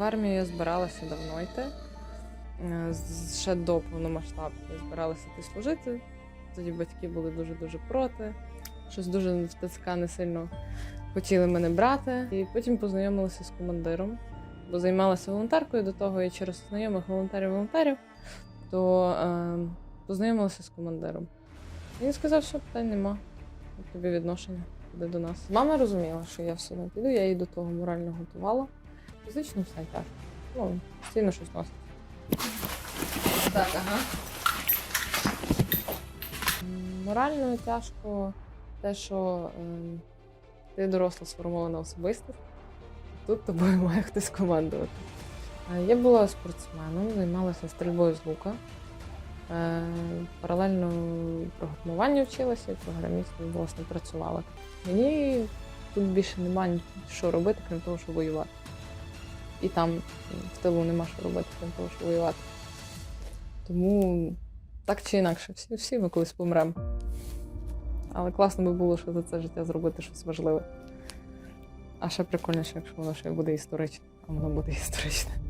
В армію я збиралася давно йти. Е, Ще до повномасштабки збиралася йти служити. Тоді батьки були дуже-дуже проти. Щось дуже ТЦК не сильно хотіли мене брати. І потім познайомилася з командиром, бо займалася волонтеркою до того і через знайомих волонтерів-волонтерів, то е, познайомилася з командиром. Він сказав, що питань нема. Тобі відношення буде до нас. Мама розуміла, що я все одно піду, я її до того морально готувала. Фізично все так. Ну, постійно щось носить. Так, ага. Морально тяжко те, що ем, ти доросла сформована особистість, тут тобою має хтось командувати. Е, Я була спортсменом, займалася стрільбою з лука. Е, Паралельно програмуванню вчилася, програмістом власне працювала. Мені тут більше немає що робити, крім того, що воювати. І там в тилу нема що робити, крім того, що воювати. Тому так чи інакше, всі, всі ми колись помремо. Але класно би було, що за це життя зробити щось важливе. А ще прикольніше, якщо воно ще буде історичне, а воно буде історичне.